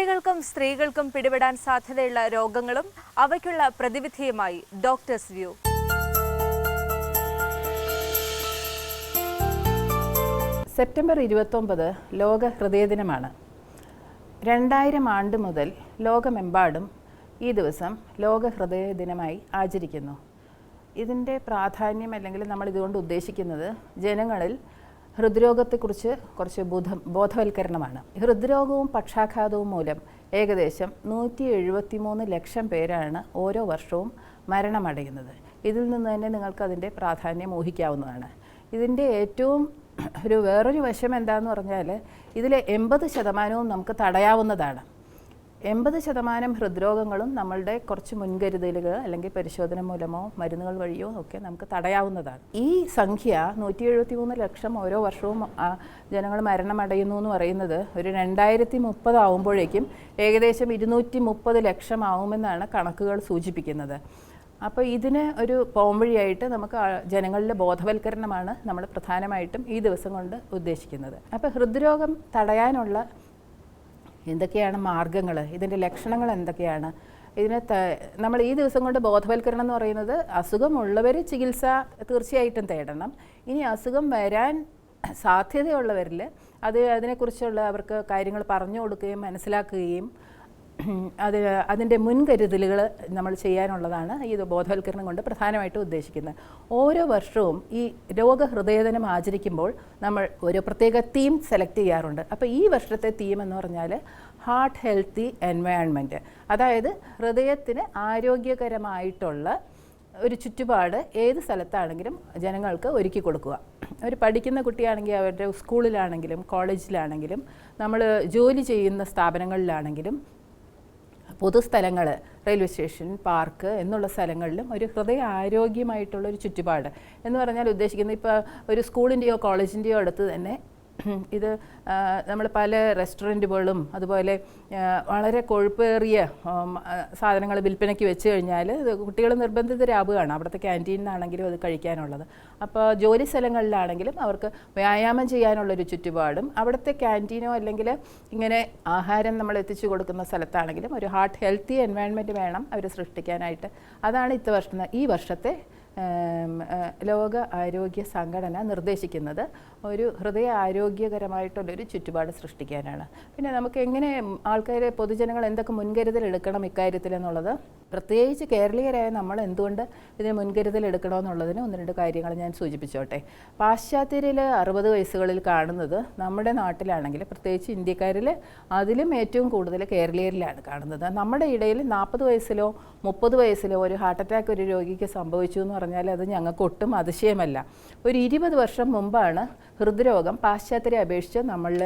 കുട്ടികൾക്കും സ്ത്രീകൾക്കും പിടിപെടാൻ സാധ്യതയുള്ള രോഗങ്ങളും അവയ്ക്കുള്ള പ്രതിവിധിയുമായി ഡോക്ടേഴ്സ് വ്യൂ. സെപ്റ്റംബർ ഇരുപത്തൊമ്പത് ലോക ഹൃദയദിനമാണ്. രണ്ടായിരം ആണ്ട് മുതൽ ലോകമെമ്പാടും ഈ ദിവസം ലോക ഹൃദയ ദിനമായി ആചരിക്കുന്നു. ഇതിന്റെ പ്രാധാന്യം അല്ലെങ്കിൽ നമ്മൾ ഇതുകൊണ്ട് ഉദ്ദേശിക്കുന്നത് ജനങ്ങളിൽ ഹൃദ്രോഗത്തെക്കുറിച്ച് കുറച്ച് ബോധം ബോധവൽക്കരണമാണ്. ഹൃദ്രോഗവും പക്ഷാഘാതവും മൂലം ഏകദേശം നൂറ്റി എഴുപത്തി മൂന്ന് ലക്ഷം പേരാണ് ഓരോ വർഷവും മരണമടയുന്നത്. ഇതിൽ നിന്ന് തന്നെ നിങ്ങൾക്ക് അതിന്റെ പ്രാധാന്യം ഊഹിക്കാവുന്നതാണ്. ഇതിന്റെ ഏറ്റവും ഒരു വേറൊരു വശം എന്താണെന്ന് പറഞ്ഞാൽ ഇതിലെ എൺപത് ശതമാനവും നമുക്ക് തടയാവുന്നതാണ്. എൺപത് ശതമാനം ഹൃദ്രോഗങ്ങളും നമ്മളുടെ കുറച്ച് മുൻകരുതലുകൾ അല്ലെങ്കിൽ പരിശോധന മൂലമോ മരുന്നുകൾ വഴിയോ ഒക്കെ നമുക്ക് തടയാവുന്നതാണ്. ഈ സംഖ്യ നൂറ്റി എഴുപത്തി മൂന്ന് ലക്ഷം ഓരോ വർഷവും ജനങ്ങൾ മരണമടയുന്നു എന്ന് പറയുന്നത് ഒരു രണ്ടായിരത്തി മുപ്പത് ആവുമ്പോഴേക്കും ഏകദേശം ഇരുന്നൂറ്റി മുപ്പത് ലക്ഷം ആവുമെന്നാണ് കണക്കുകൾ സൂചിപ്പിക്കുന്നത്. അപ്പോൾ ഇതിന് ഒരു പോംവഴിയായിട്ട് നമുക്ക് ജനങ്ങളിലെ ബോധവൽക്കരണമാണ് നമ്മൾ പ്രധാനമായിട്ടും ഈ ദിവസം കൊണ്ട് ഉദ്ദേശിക്കുന്നത്. അപ്പോൾ ഹൃദ്രോഗം തടയാനുള്ള എന്തൊക്കെയാണ് മാർഗങ്ങൾ ഇതിന്റെ ലക്ഷണങ്ങൾ എന്തൊക്കെയാണ്? ഇതിനെ നമ്മൾ ഈ ദിവസം കൊണ്ട് ബോധവൽക്കരണം എന്ന് പറയുന്നത് അസുഖമുള്ളവർ ചികിത്സ തീർച്ചയായിട്ടും തേടണം. ഇനി അസുഖം വരാൻ സാധ്യതയുള്ളവരിൽ അത് അതിനെക്കുറിച്ചുള്ള അവർക്ക് കാര്യങ്ങൾ പറഞ്ഞു കൊടുക്കുകയും മനസ്സിലാക്കുകയും അത് അതിന്റെ മുൻകരുതലുകൾ നമ്മൾ ചെയ്യാനുള്ളതാണ് ഈ ബോധവൽക്കരണം കൊണ്ട് പ്രധാനമായിട്ടും ഉദ്ദേശിക്കുന്നത്. ഓരോ വർഷവും ഈ രോഗഹൃദയദിനം ആചരിക്കുമ്പോൾ നമ്മൾ ഒരു പ്രത്യേക തീം സെലക്ട് ചെയ്യാറുണ്ട്. അപ്പോൾ ഈ വർഷത്തെ തീം എന്ന് പറഞ്ഞാൽ ഹാർട്ട് ഹെൽത്തി എൻവയോൺമെന്റ് അതായത് ഹൃദയത്തിന് ആരോഗ്യകരമായിട്ടുള്ള ഒരു ചുറ്റുപാട് ഏത് സ്ഥലത്താണെങ്കിലും ജനങ്ങൾക്ക് ഒരുക്കി കൊടുക്കുക. ഒരു പഠിക്കുന്ന കുട്ടിയാണെങ്കിൽ അവരുടെ സ്കൂളിലാണെങ്കിലും കോളേജിലാണെങ്കിലും നമ്മൾ ജോലി ചെയ്യുന്ന സ്ഥാപനങ്ങളിലാണെങ്കിലും പൊതുസ്ഥലങ്ങൾ റെയിൽവേ സ്റ്റേഷൻ പാർക്ക് എന്നുള്ള സ്ഥലങ്ങളിലും ഒരു ഹൃദയ ആരോഗ്യമായിട്ടുള്ള ഒരു ചുറ്റുപാട്. എന്ന് പറഞ്ഞാൽ ഉദ്ദേശിക്കുന്നത് ഇപ്പോൾ ഒരു സ്കൂളിന്റെയോ കോളേജിന്റെയോ അടുത്ത് തന്നെ ഇത് നമ്മൾ പല റെസ്റ്റോറന്റുകളും അതുപോലെ വളരെ കൊഴുപ്പേറിയ സാധനങ്ങൾ വിൽപ്പനയ്ക്ക് വെച്ച് കഴിഞ്ഞാൽ കുട്ടികൾ നിർബന്ധിതരാവുകയാണ്. അവിടുത്തെ ക്യാന്റീനിലാണെങ്കിലും അത് കഴിക്കാനുള്ളത്. അപ്പോൾ ജോലി സ്ഥലങ്ങളിലാണെങ്കിലും അവർക്ക് വ്യായാമം ചെയ്യാനുള്ളൊരു ചുറ്റുപാടും അവിടുത്തെ ക്യാന്റീനോ അല്ലെങ്കിൽ ഇങ്ങനെ ആഹാരം നമ്മൾ എത്തിച്ചു കൊടുക്കുന്ന സ്ഥലത്താണെങ്കിലും ഒരു ഹാർട്ട് ഹെൽത്തി എൻവയൺമെന്റ് വേണം അവർ സൃഷ്ടിക്കാനായിട്ട്. അതാണ് ഇത്ത വർഷം ഈ വർഷത്തെ ലോക ആരോഗ്യ സംഘടന നിർദ്ദേശിക്കുന്നത്. ഒരു ഹൃദയ ആരോഗ്യകരമായിട്ടുള്ളൊരു ചുറ്റുപാട് സൃഷ്ടിക്കാനാണ്. പിന്നെ നമുക്ക് എങ്ങനെ ആൾക്കാരെ പൊതുജനങ്ങൾ എന്തൊക്കെ മുൻകരുതൽ എടുക്കണം ഇക്കാര്യത്തിൽ എന്നുള്ളത്? പ്രത്യേകിച്ച് കേരളീയരായ നമ്മൾ എന്തുകൊണ്ട് ഇതിന് മുൻകരുതൽ എടുക്കണമെന്നുള്ളതിന് ഒന്ന് രണ്ട് കാര്യങ്ങൾ ഞാൻ സൂചിപ്പിച്ചോട്ടെ. പാശ്ചാത്യരിൽ അറുപത് വയസ്സുകളിൽ കാണുന്നത് നമ്മുടെ നാട്ടിലാണെങ്കിൽ പ്രത്യേകിച്ച് ഇന്ത്യക്കാരിൽ അതിലും ഏറ്റവും കൂടുതൽ കേരളീയരിലാണ് കാണുന്നത്. നമ്മുടെ ഇടയിൽ നാൽപ്പത് വയസ്സിലോ മുപ്പത് വയസ്സിലോ ഒരു ഹാർട്ട് അറ്റാക്ക് ഒരു രോഗിക്ക് സംഭവിച്ചു എന്ന് പറഞ്ഞാൽ അത് ഞങ്ങൾക്ക് ഒട്ടും അതിശയമല്ല. ഒരു ഇരുപത് വർഷം മുമ്പാണ് ഹൃദ്രോഗം പാശ്ചാത്യരെ അപേക്ഷിച്ച് നമ്മളിൽ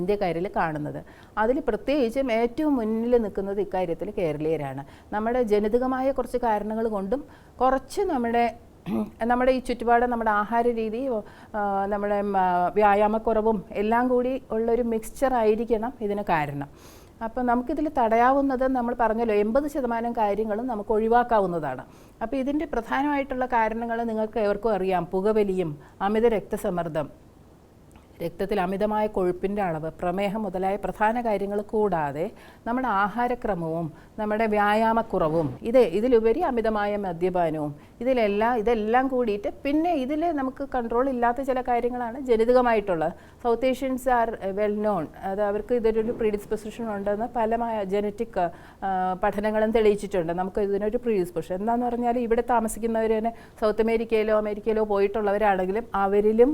ഇന്ത്യക്കാരിൽ കാണുന്നത്. അതിൽ പ്രത്യേകിച്ചും ഏറ്റവും മുന്നിൽ നിൽക്കുന്നത് ഇക്കാര്യത്തിൽ കേരളീയരാണ്. നമ്മുടെ ജനിതകമായ കുറച്ച് കാരണങ്ങൾ കൊണ്ടും കുറച്ച് നമ്മുടെ നമ്മുടെ ഈ ചുറ്റുപാട് നമ്മുടെ ആഹാര രീതി നമ്മുടെ വ്യായാമക്കുറവും എല്ലാം കൂടി ഉള്ളൊരു മിക്സ്ചർ ആയിരിക്കണം ഇതിന് കാരണം. അപ്പോൾ നമുക്കിതിൽ തടയാവുന്നത് നമ്മൾ പറഞ്ഞല്ലോ എൺപത് ശതമാനം കാര്യങ്ങളും നമുക്ക് ഒഴിവാക്കാവുന്നതാണ്. അപ്പോൾ ഇതിന്റെ പ്രധാനമായിട്ടുള്ള കാരണങ്ങൾ നിങ്ങൾക്ക് ഏവർക്കും അറിയാം. പുകവലിയും അമിത രക്തസമ്മർദ്ദം രക്തത്തിൽ അമിതമായ കൊഴുപ്പിന്റെ അളവ് പ്രമേഹം മുതലായ പ്രധാന കാര്യങ്ങൾ കൂടാതെ നമ്മുടെ ആഹാരക്രമവും നമ്മുടെ വ്യായാമക്കുറവും ഇത് ഇതിലുപരി അമിതമായ മദ്യപാനവും ഇതിലെല്ലാം ഇതെല്ലാം കൂടിയിട്ട് പിന്നെ ഇതിൽ നമുക്ക് കൺട്രോൾ ഇല്ലാത്ത ചില കാര്യങ്ങളാണ് ജനിതകമായിട്ടുള്ളത്. South Asians are well known അത് അവർക്ക് ഇതൊരു പ്രീഡിസ്പൊസിഷൻ ഉണ്ടെന്ന് പല ജനറ്റിക് പഠനങ്ങളും തെളിയിച്ചിട്ടുണ്ട്. നമുക്ക് ഇതിനൊരു പ്രീഡിസ്പൊസിഷൻ എന്താണെന്ന് പറഞ്ഞാൽ ഇവിടെ താമസിക്കുന്നവർ തന്നെ സൗത്ത് അമേരിക്കയിലോ അമേരിക്കയിലോ പോയിട്ടുള്ളവരാണെങ്കിലും അവരിലും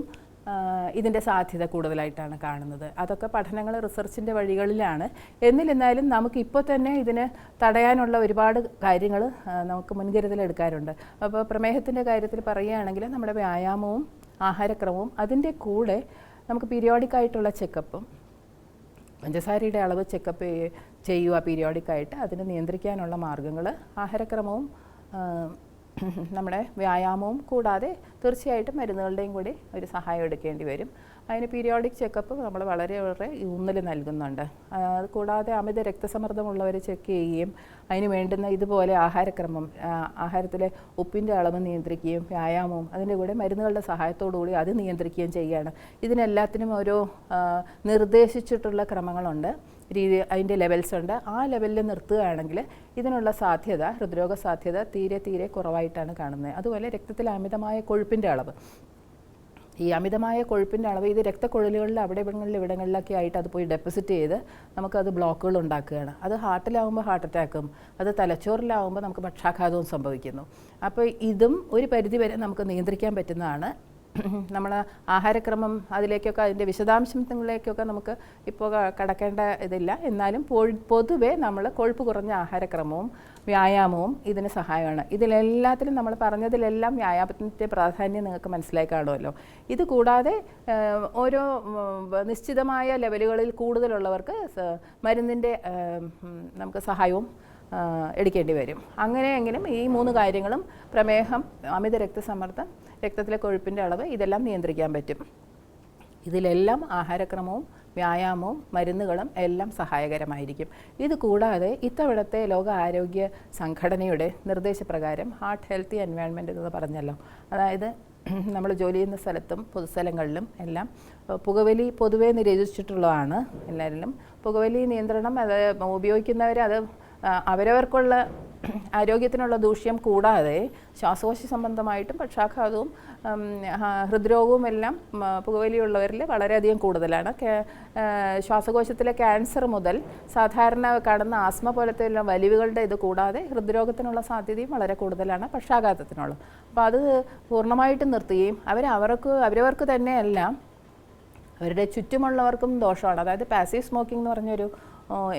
ഇതിന്റെ സാധ്യത കൂടുതലായിട്ടാണ് കാണുന്നത്. അതൊക്കെ പഠനങ്ങൾ റിസർച്ചിന്റെ വഴികളിലാണ്. എന്നിരുന്നാലും നമുക്കിപ്പോൾ തന്നെ ഇതിന് തടയാനുള്ള ഒരുപാട് കാര്യങ്ങൾ നമുക്ക് മുൻകരുതലെടുക്കാറുണ്ട്. അപ്പോൾ പ്രമേഹത്തിന്റെ കാര്യത്തിൽ പറയുകയാണെങ്കിൽ നമ്മുടെ വ്യായാമവും ആഹാരക്രമവും അതിന്റെ കൂടെ നമുക്ക് പീരിയോഡിക്കായിട്ടുള്ള ചെക്കപ്പും പഞ്ചസാരയുടെ അളവ് ചെക്കപ്പ് ചെയ്യുക പീരിയോഡിക്കായിട്ട് അതിനെ നിയന്ത്രിക്കാനുള്ള മാർഗങ്ങൾ ആഹാരക്രമവും നമ്മുടെ വ്യായാമവും കൂടാതെ തീർച്ചയായിട്ടും മരുന്നുകളുടെയും കൂടി ഒരു സഹായം എടുക്കേണ്ടി വരും. അതിന് പീരിയോഡിക് ചെക്കപ്പ് നമ്മൾ വളരെ വളരെ ഊന്നൽ നൽകുന്നുണ്ട്. അത് കൂടാതെ അമിത രക്തസമ്മർദ്ദമുള്ളവരെ ചെക്ക് ചെയ്യുകയും അതിന് വേണ്ടുന്ന ഇതുപോലെ ആഹാരക്രമം ആഹാരത്തിലെ ഉപ്പിന്റെ അളവ് നിയന്ത്രിക്കുകയും വ്യായാമവും അതിന്റെ കൂടെ മരുന്നുകളുടെ സഹായത്തോടുകൂടി അത് നിയന്ത്രിക്കുകയും ചെയ്യുകയാണ്. ഇതിനെല്ലാത്തിനും ഓരോ നിർദ്ദേശിച്ചിട്ടുള്ള ക്രമങ്ങളുണ്ട്. രീതി അതിന്റെ ലെവൽസ് ഉണ്ട്. ആ ലെവലിൽ നിർത്തുകയാണെങ്കിൽ ഇതിനുള്ള സാധ്യത ഹൃദ്രോഗ സാധ്യത തീരെ തീരെ കുറവായിട്ടാണ് കാണുന്നത്. അതുപോലെ രക്തത്തിൽ അമിതമായ കൊഴുപ്പിന്റെ അളവ്. ഈ അമിതമായ കൊഴുപ്പിന്റെ അളവ് ഇത് രക്തക്കൊഴലുകളിൽ അവിടെ ഇവിടങ്ങളിൽ ഇവിടങ്ങളിലൊക്കെ ആയിട്ട് അത് പോയി ഡെപ്പോസിറ്റ് ചെയ്ത് നമുക്കത് ബ്ലോക്കുകൾ ഉണ്ടാക്കുകയാണ്. അത് ഹാർട്ടിലാവുമ്പോൾ ഹാർട്ട് അറ്റാക്കും അത് തലച്ചോറിലാവുമ്പോൾ നമുക്ക് പക്ഷാഘാതവും സംഭവിക്കുന്നു. അപ്പോൾ ഇതും ഒരു പരിധിവരെ നമുക്ക് നിയന്ത്രിക്കാൻ പറ്റുന്നതാണ്. നമ്മൾ ആഹാരക്രമം അതിലേക്കൊക്കെ അതിന്റെ വിശദാംശങ്ങളിലേക്കൊക്കെ നമുക്ക് ഇപ്പോൾ കടക്കേണ്ട ഇതില്ല. എന്നാലും പൊതുവെ നമ്മൾ കൊഴുപ്പ് കുറഞ്ഞ ആഹാരക്രമവും വ്യായാമവും ഇതിന് സഹായമാണ്. ഇതിലെല്ലാത്തിലും നമ്മൾ പറഞ്ഞതിലെല്ലാം വ്യായാമത്തിന്റെ പ്രാധാന്യം നിങ്ങൾക്ക് മനസ്സിലായി കാണുമല്ലോ. ഇത് കൂടാതെ ഓരോ നിശ്ചിതമായ ലെവലുകളിൽ കൂടുതലുള്ളവർക്ക് മരുന്നിന്റെ നമുക്ക് സഹായവും എടുക്കേണ്ടി വരും. അങ്ങനെയെങ്കിലും ഈ മൂന്ന് കാര്യങ്ങളും പ്രമേഹം അമിത രക്തസമ്മർദ്ദം രക്തത്തിലെ കൊഴുപ്പിന്റെ അളവ് ഇതെല്ലാം നിയന്ത്രിക്കാൻ പറ്റും. ഇതിലെല്ലാം ആഹാരക്രമവും വ്യായാമവും മരുന്നുകളും എല്ലാം സഹായകരമായിരിക്കും. ഇത് കൂടാതെ ഇത്തവണത്തെ ലോക ആരോഗ്യ സംഘടനയുടെ നിർദ്ദേശപ്രകാരം ഹാർട്ട് ഹെൽത്തി എൻവയോൺമെന്റ് എന്ന് പറഞ്ഞല്ലോ. അതായത് നമ്മൾ ജോലി ചെയ്യുന്ന സ്ഥലത്തും പൊതുസ്ഥലങ്ങളിലും എല്ലാം പുകവലി പൊതുവേ നിരോധിച്ചിട്ടുള്ളതാണ്. എല്ലാവരിലും പുകവലി നിയന്ത്രണം അത് ഉപയോഗിക്കുന്നവർ അത് അവരവർക്കുള്ള ആരോഗ്യത്തിനുള്ള ദൂഷ്യം കൂടാതെ ശ്വാസകോശ സംബന്ധമായിട്ടും പക്ഷാഘാതവും ഹൃദ്രോഗവും എല്ലാം പുകവലിയുള്ളവരിൽ വളരെയധികം കൂടുതലാണ്. ശ്വാസകോശത്തിലെ ക്യാൻസർ മുതൽ സാധാരണ കാണുന്ന ആസ്മ പോലത്തെ വലിവുകളുടെ ഇത് കൂടാതെ ഹൃദ്രോഗത്തിനുള്ള സാധ്യതയും വളരെ കൂടുതലാണ് പക്ഷാഘാതത്തിനുള്ള അപ്പോൾ അത് പൂർണമായിട്ടും നിർത്തുകയും അവർ അവർക്ക് അവരവർക്ക് തന്നെയല്ല അവരുടെ ചുറ്റുമുള്ളവർക്കും ദോഷമാണ്. അതായത് പാസീവ് സ്മോക്കിംഗ് എന്ന് പറഞ്ഞൊരു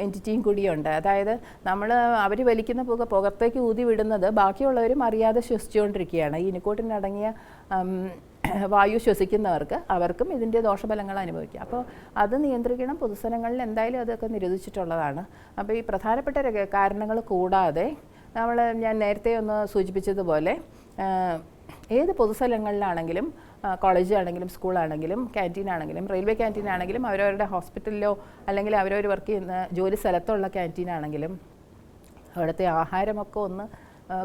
എന്റിറ്റിയും കൂടിയുണ്ട് അതായത് നമ്മൾ അവർ വലിക്കുന്ന പുക പുകത്തേക്ക് ഊതി വിടുന്നത് ബാക്കിയുള്ളവരും അറിയാതെ ശ്വസിച്ചുകൊണ്ടിരിക്കുകയാണ്. ഈ ഇനിക്കോട്ടിനടങ്ങിയ വായു ശ്വസിക്കുന്നവർക്ക് അവർക്കും ഇതിന്റെ ദോഷഫലങ്ങൾ അനുഭവിക്കാം. അപ്പോൾ അത് നിയന്ത്രിക്കണം. പൊതുസ്ഥലങ്ങളിൽ എന്തായാലും അതൊക്കെ നിരോധിച്ചിട്ടുള്ളതാണ്. അപ്പോൾ ഈ പ്രധാനപ്പെട്ട കാരണങ്ങൾ കൂടാതെ നമ്മൾ ഞാൻ നേരത്തെ ഒന്ന് സൂചിപ്പിച്ചതുപോലെ ഏത് പൊതുസ്ഥലങ്ങളിലാണെങ്കിലും ആ, കോളേജ് ആണെങ്കിലും സ്കൂളാണെങ്കിലും ക്യാന്റീൻ ആണെങ്കിലും റെയിൽവേ ക്യാന്റീൻ ആണെങ്കിലും അവരവരുടെ ഹോസ്പിറ്റലിലോ അല്ലെങ്കിൽ അവരവർ വർക്ക് ചെയ്യുന്ന ജോലി സ്ഥലത്തുള്ള ക്യാന്റീൻ ആണെങ്കിലും അവിടുത്തെ ആഹാരമൊക്കെ ഒന്ന്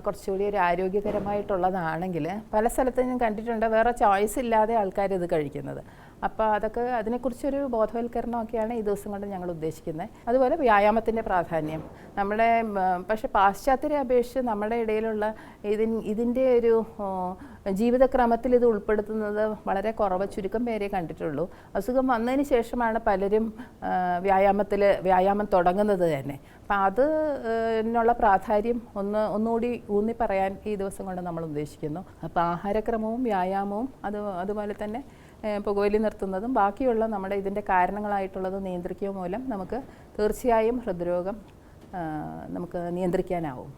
കുറച്ചുകൂടി ഒരു ആരോഗ്യകരമായിട്ടുള്ളതാണെങ്കിൽ പല സ്ഥലത്തും ഞാൻ കണ്ടിട്ടുണ്ട്. വേറെ ചോയ്സ് ഇല്ലാതെ ആൾക്കാർ ഇത് കഴിക്കുന്നത്. അപ്പോൾ അതൊക്കെ അതിനെക്കുറിച്ചൊരു ബോധവൽക്കരണമൊക്കെയാണ് ഈ ദിവസം കൊണ്ട് ഞങ്ങൾ ഉദ്ദേശിക്കുന്നത്. അതുപോലെ വ്യായാമത്തിന്റെ പ്രാധാന്യം. നമ്മുടെ പക്ഷേ പാശ്ചാത്യരെ അപേക്ഷിച്ച് നമ്മുടെ ഇടയിലുള്ള ഇതിൻ ഇതിന്റെ ഒരു ജീവിതക്രമത്തിൽ ഇത് ഉൾപ്പെടുത്തുന്നത് വളരെ കുറവ് ചുരുക്കം പേരെ കണ്ടിട്ടുള്ളൂ. അസുഖം വന്നതിന് ശേഷമാണ് പലരും വ്യായാമത്തിൽ വ്യായാമം തുടങ്ങുന്നത് തന്നെ. അപ്പം അത് ഉള്ള പ്രാധാന്യം ഒന്ന് ഒന്നുകൂടി ഊന്നി പറയാൻ ഈ ദിവസം കൊണ്ട് നമ്മൾ ഉദ്ദേശിക്കുന്നു. അപ്പോൾ ആഹാരക്രമവും വ്യായാമവും അത് അതുപോലെ തന്നെ പുകവലി നിർത്തുന്നതും ബാക്കിയുള്ള നമ്മുടെ ഇതിന്റെ കാരണങ്ങളായിട്ടുള്ളത് നിയന്ത്രിക്കുക മൂലം നമുക്ക് തീർച്ചയായും ഹൃദ്രോഗം നമുക്ക് നിയന്ത്രിക്കാനാവും.